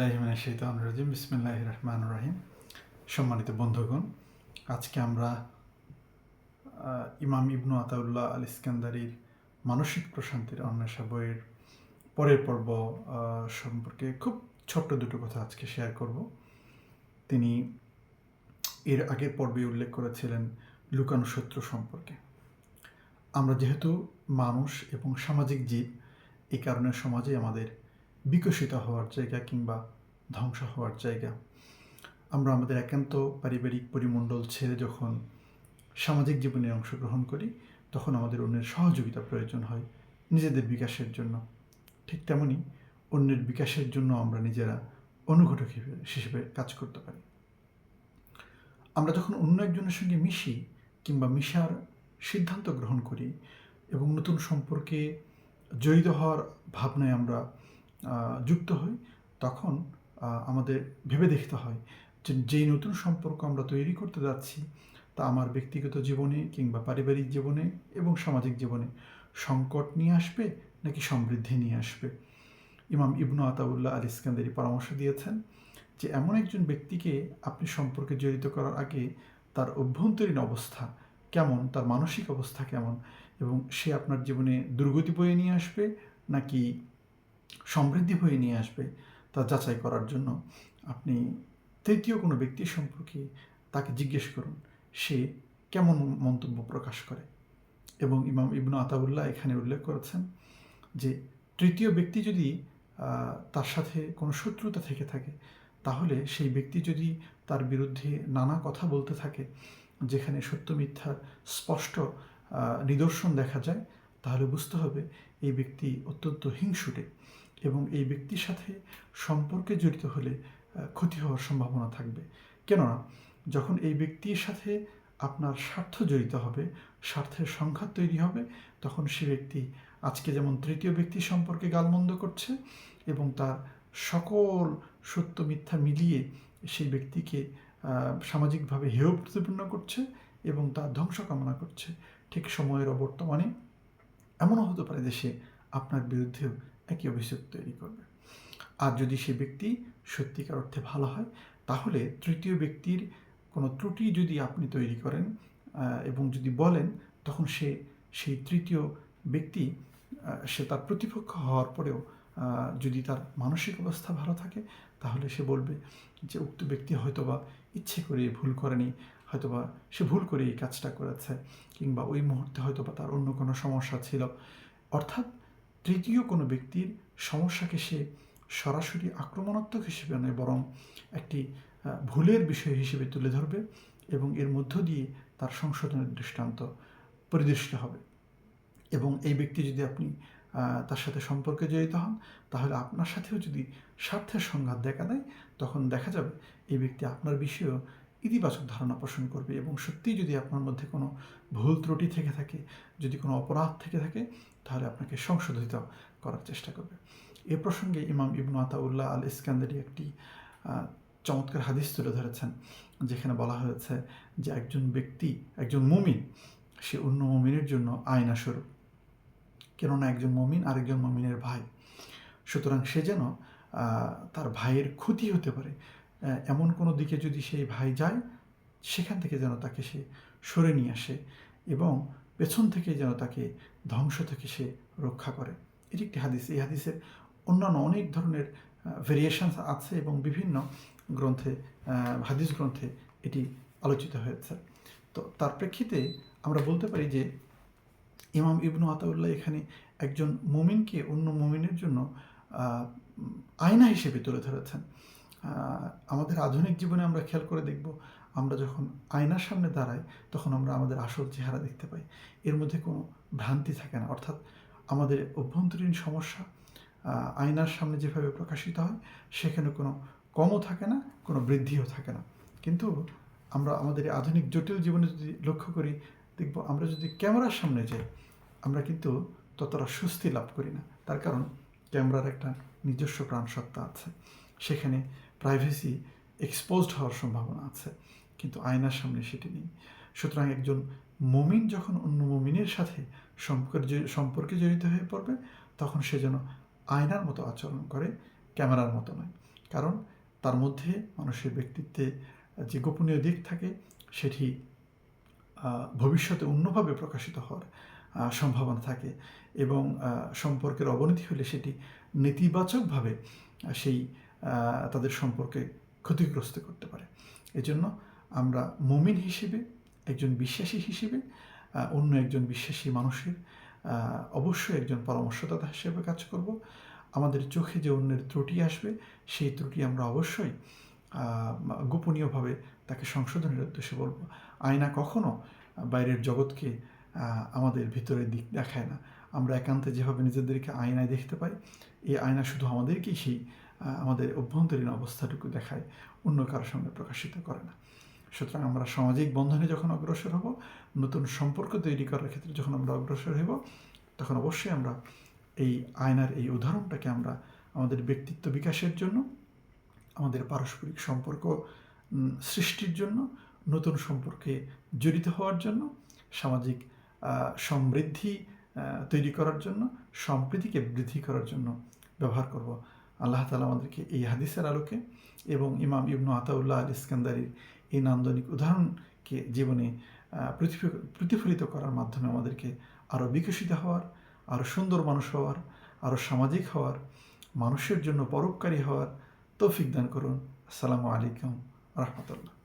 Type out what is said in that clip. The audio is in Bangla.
রাজিম। বিসমিল্লাহ রহমান রাহিম। সম্মানিত বন্ধুগণ, আজকে আমরা ইমাম ইবনু আতাউল্লাহ আল ইস্কান্দারির মানসিক প্রশান্তির অন্বেষা বইয়ের পরের পর্ব সম্পর্কে খুব ছোট্ট দুটো কথা আজকে শেয়ার করব। তিনি এর আগের পর্বে উল্লেখ করেছিলেন লুকানো শত্রু সম্পর্কে। আমরা যেহেতু মানুষ এবং সামাজিক জীব এই কারণে সমাজে আমাদের বিকশিত হওয়ার জায়গা কিংবা ধ্বংস হওয়ার জায়গা। আমরা আমাদের একান্ত পারিবারিক পরিমণ্ডল ছেড়ে যখন সামাজিক জীবনে অংশগ্রহণ করি, তখন আমাদের অন্যের সহযোগিতা প্রয়োজন হয় নিজেদের বিকাশের জন্য। ঠিক তেমনি অন্যের বিকাশের জন্য আমরা নিজেরা অনুঘটক হিসেবে- কাজ করতে পারি। আমরা যখন অন্য একজনের সঙ্গে মিশি কিংবা মিশার সিদ্ধান্ত গ্রহণ করি এবং নতুন সম্পর্কে জড়িত হওয়ার ভাবনায় আমরা যুক্ত হই তখন আমাদের ভেবে দেখতে হয় যে যেই নতুন সম্পর্ক আমরা তৈরি করতে যাচ্ছি, তা আমার ব্যক্তিগত জীবনে কিংবা পারিবারিক জীবনে এবং সামাজিক জীবনে সংকট নিয়ে আসবে নাকি সমৃদ্ধি নিয়ে আসবে? ইমাম ইবনু আতাউল্লাহ আল ইস্কান্দারি পরামর্শ দিয়েছেন যে এমন একজন ব্যক্তিকে আপনি সম্পর্কে জড়িত করার আগে তার অভ্যন্তরীণ অবস্থা কেমন, তার মানসিক অবস্থা কেমন এবং সে আপনার জীবনে দুর্গতি বয়ে নিয়ে আসবে নাকি সমৃদ্ধি হয়ে নিয়ে আসবে তা যাচাই করার জন্য আপনি তৃতীয় কোনো ব্যক্তি সম্পর্কে তাকে জিজ্ঞেস করুন। সে কেমন মন্তব্য প্রকাশ করে? এবং ইমাম ইবনু আতাউল্লাহ এখানে উল্লেখ করেছেন যে তৃতীয় ব্যক্তি যদি তার সাথে কোনো শত্রুতা থেকে থাকে, তাহলে সেই ব্যক্তি যদি তার বিরুদ্ধে নানা কথা বলতে থাকে, যেখানে সত্য মিথ্যার স্পষ্ট নিদর্শন দেখা যায়, তাহলে বুঝতে হবে এই ব্যক্তি অত্যন্ত হিংসুটে। এবং এই ব্যক্তির সাথে সম্পর্কে জড়িত হলে ক্ষতি হওয়ার সম্ভাবনা থাকবে। কেননা, যখন এই ব্যক্তির সাথে আপনার স্বার্থ জড়িত হবে, স্বার্থের সংঘাত তৈরি হবে, তখন সে ব্যক্তি আজকে যেমন তৃতীয় ব্যক্তি সম্পর্কে গালমন্দ করছে এবং তার সকল সত্য মিথ্যা মিলিয়ে সেই ব্যক্তিকে সামাজিকভাবে হেয় প্রতিপন্ন করছে এবং তার ধ্বংস কামনা করছে। ঠিক সময়ের অবর্তমানে এমনও হতে পারে যে সে আপনার বিরুদ্ধেও একই অভিযোগ তৈরি করবে। আর যদি সে ব্যক্তি সত্যিকার অর্থে ভালো হয়, তাহলে তৃতীয় ব্যক্তির কোনো ত্রুটি যদি আপনি তৈরি করেন এবং যদি বলেন, তখন সে, সেই তৃতীয় ব্যক্তি সে তার প্রতিপক্ষ হওয়ার পরেও যদি তার মানসিক অবস্থা ভালো থাকে, তাহলে সে বলবে যে, উক্ত ব্যক্তি হয়তোবা ইচ্ছে করে ভুল করেনি, হয়তোবা সে ভুল করে এই কাজটা করেছে, কিংবা ওই মুহূর্তে হয়তোবা তার অন্য কোনো সমস্যা ছিল। অর্থাৎ তৃতীয় কোনো ব্যক্তির সমস্যাকে সে সরাসরি আক্রমণাত্মক হিসেবে নয়, বরং একটি ভুলের বিষয় হিসেবে তুলে ধরবে এবং এর মধ্য দিয়ে তার সংশোধনের দৃষ্টান্ত পরিদৃষ্ট হবে। এবং এই ব্যক্তি যদি আপনি তার সাথে সম্পর্কে জড়িত হন, তাহলে আপনার সাথেও যদি স্বার্থের সংঘাত দেখা দেয়, তখন দেখা যাবে এই ব্যক্তি আপনার বিষয়েও ইতিবাচক ধারণা পোষণ করবে এবং সত্যিই যদি আপনার মধ্যে কোনো ভুল ত্রুটি থেকে থাকে, যদি কোনো অপরাধ থেকে থাকে তাহলে আপনাকে সংশোধিত করার চেষ্টা করবে। এ প্রসঙ্গে ইমাম ইবনু আতাউল্লাহ আল ইস্কান্দারি একটি চমৎকার হাদিস তুলে ধরেছেন, যেখানে বলা হয়েছে যে একজন ব্যক্তি, একজন মুমিন, সে অন্য মমিনের জন্য আয়না স্বরূপ কেননা একজন মমিন আরেকজন মমিনের ভাই। সুতরাং সে যেন তার ভাইয়ের ক্ষতি হতে পারে। এমন কোনো দিকে যদি সেই ভাই যায়, সেখান থেকে যেন তাকে সে সরে নিয়ে আসে এবং পেছন থেকে যেন তাকে ধ্বংস থেকে সে রক্ষা করে। এটি একটি হাদিস। এই হাদিসের অন্যান্য অনেক ধরনের ভেরিয়েশনস আছে এবং বিভিন্ন গ্রন্থে হাদিস গ্রন্থে এটি আলোচিত হয়েছে। তো তার প্রেক্ষিতে আমরা বলতে পারি যে, ইমাম ইবনু আতাউল্লাহ এখানে একজন মুমিনকে অন্য মুমিনের জন্য আয়না হিসেবে তুলে ধরেছেন। আমাদের আধুনিক জীবনে আমরা খেয়াল করে দেখব আমরা যখন আয়নার সামনে দাঁড়াই, তখন আমরা আমাদের আসল চেহারা দেখতে পাই। এর মধ্যে কোনো ভ্রান্তি থাকে না। অর্থাৎ আমাদের অভ্যন্তরীণ সমস্যা আয়নার সামনে যেভাবে প্রকাশিত হয়, সেখানে কোনো কমও থাকে না, কোনো বৃদ্ধিও থাকে না। কিন্তু আমরা আমাদের আধুনিক জটিল জীবনে যদি লক্ষ্য করি, দেখব আমরা যদি ক্যামেরার সামনে যাই, আমরা কিন্তু ততটা স্বস্তি লাভ করি না। তার কারণ, ক্যামেরার একটা নিজস্ব প্রাণসত্তা আছে। সেখানে প্রাইভেসি এক্সপোজড হওয়ার সম্ভাবনা আছে। কিন্তু আয়নার সামনে সেটি নেই। সুতরাং একজন মমিন যখন অন্য মমিনের সাথে সম্পর্কে সম্পর্কে জড়িত হয়ে পড়বে, তখন সে যেন আয়নার মতো আচরণ করে, ক্যামেরার মতো নয়। কারণ তার মধ্যে মানুষের ব্যক্তিত্বে যে গোপনীয় দিক থাকে, সেটি ভবিষ্যতে অন্যভাবে প্রকাশিত হওয়ার সম্ভাবনা থাকে এবং সম্পর্কের অবনতি হলে সেটি নেতিবাচকভাবে সেই তাদের সম্পর্কে ক্ষতিগ্রস্ত করতে পারে। এজন্য আমরা মুমিন হিসেবে, একজন বিশ্বাসী হিসেবে অন্য একজন বিশ্বাসী মানুষের অবশ্যই একজন পরামর্শদাতা হিসেবে কাজ করব। আমাদের চোখে যে অন্যের ত্রুটি আসবে, সেই ত্রুটি আমরা অবশ্যই গোপনীয়ভাবে তাকে সংশোধনের উদ্দেশ্যে বলব। আয়না কখনো বাইরের জগৎকে আমাদের ভিতরের দিক দেখায় না। আমরা একান্তে যেভাবে নিজেদেরকে আয়নায় দেখতে পাই এই আয়না শুধু আমাদেরকেই সেই আমাদের অভ্যন্তরীণ অবস্থাটুকু দেখায়, অন্য কারোর সঙ্গে প্রকাশিত করে না। সুতরাং আমরা সামাজিক বন্ধনে যখন অগ্রসর হব, নতুন সম্পর্ক তৈরি করার ক্ষেত্রে যখন আমরা অগ্রসর হব তখন অবশ্যই আমরা এই আয়নার এই উদাহরণটাকে আমরা আমাদের ব্যক্তিত্ব বিকাশের জন্য, আমাদের পারস্পরিক সম্পর্ক সৃষ্টির জন্য, নতুন সম্পর্কে জড়িত হওয়ার জন্য, সামাজিক সমৃদ্ধি তৈরি করার জন্য, সম্প্রীতিকে বৃদ্ধি করার জন্য ব্যবহার করব। আল্লাহ তালা আমাদেরকে এই হাদিসের আলোকে এবং ইমাম ইবনু আতাউল্লাহ আল ইস্কান্দারির এই নান্দনিক উদাহরণকে জীবনে প্রতিফলিত করার মাধ্যমে আমাদেরকে আরও বিকশিত হওয়ার আরও সুন্দর মানুষ হওয়ার আরও সামাজিক হওয়ার, মানুষের জন্য পরোপকারী হওয়ার তৌফিক দান করুন। আসসালামু আলাইকুম রহমতুল্লাহ।